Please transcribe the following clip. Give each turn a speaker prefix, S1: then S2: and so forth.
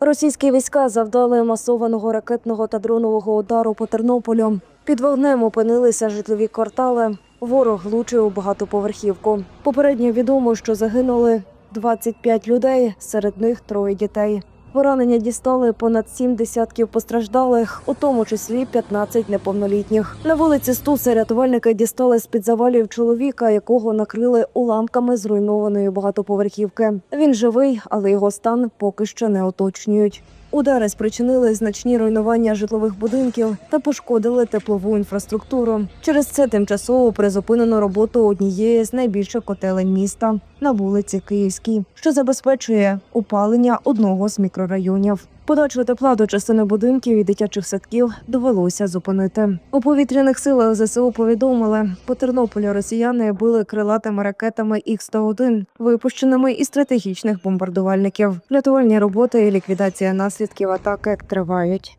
S1: Російські війська завдали масованого ракетного та дронового удару по Тернополю. Під вогнем опинилися житлові квартали. Ворог влучив багатоповерхівку. Попередньо відомо, що загинули 25 людей, серед них троє дітей. Поранення дістали понад сім десятків постраждалих, у тому числі 15 неповнолітніх. На вулиці Стуса рятувальники дістали з під завалів чоловіка, якого накрили уламками зруйнованої багатоповерхівки. Він живий, але його стан поки що не уточнюють. Удари спричинили значні руйнування житлових будинків та пошкодили теплову інфраструктуру. Через це тимчасово призупинено роботу однієї з найбільших котелень міста на вулиці Київській, що забезпечує опалення одного з мікрорайонів. Подачу тепла до частини будинків і дитячих садків довелося зупинити. У повітряних силах ЗСУ повідомили, по Тернополю росіяни били крилатими ракетами Х-101, випущеними із стратегічних бомбардувальників. Рятувальні роботи і ліквідація наслідків атаки тривають.